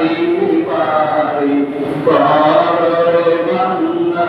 বাড়ি বাড়ি কররে বান্দা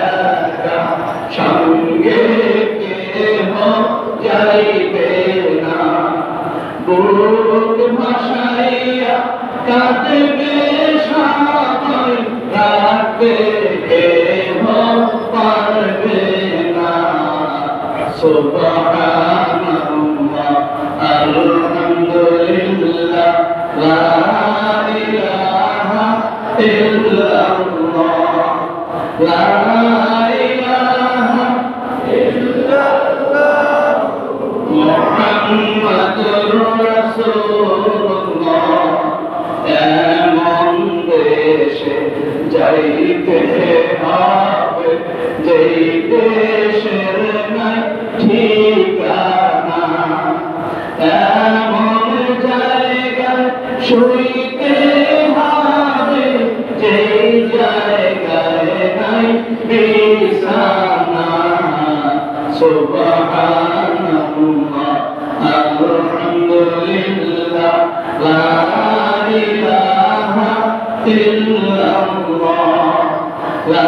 যাইবে না। বুক ভাসাইয়া কাঁদবে সবাই রাখবে কেহ পারবে না। সুবহানাল্লাহ, আলহামদুলিল্লাহ, লা ইলাহা ইল্লাল্লাহ, লা এমন দেশে যাইতে হবে যেই দেশের ঠিকানা এমন জায়গায় শুইতে হবে যেই জায়গায় নাই বিছানা সুবহানাল্লাহ আলহামদুলিল্লাহ লা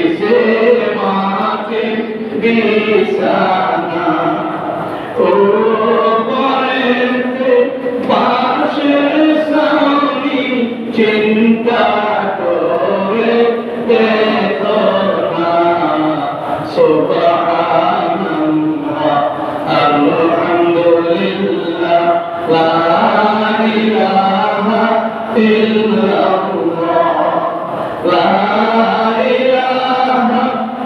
বিছানা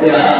Yeah.